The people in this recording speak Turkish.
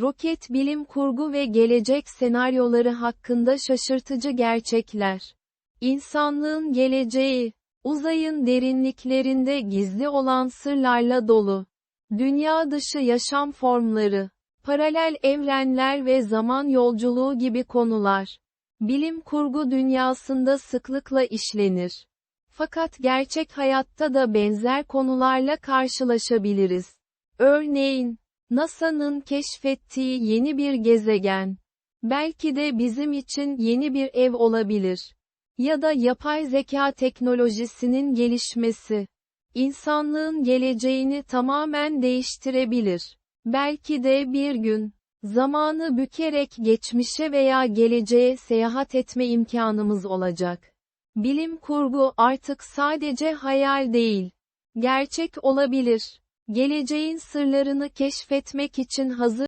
Roket bilim kurgu ve gelecek senaryoları hakkında şaşırtıcı gerçekler. İnsanlığın geleceği, uzayın derinliklerinde gizli olan sırlarla dolu. Dünya dışı yaşam formları, paralel evrenler ve zaman yolculuğu gibi konular. Bilim kurgu dünyasında sıklıkla işlenir. Fakat gerçek hayatta da benzer konularla karşılaşabiliriz. Örneğin, NASA'nın keşfettiği yeni bir gezegen. Belki de bizim için yeni bir ev olabilir. Ya da yapay zeka teknolojisinin gelişmesi. İnsanlığın geleceğini tamamen değiştirebilir. Belki de bir gün, zamanı bükerek geçmişe veya geleceğe seyahat etme imkanımız olacak. Bilim kurgu artık sadece hayal değil. Gerçek olabilir. Geleceğin sırlarını keşfetmek için hazır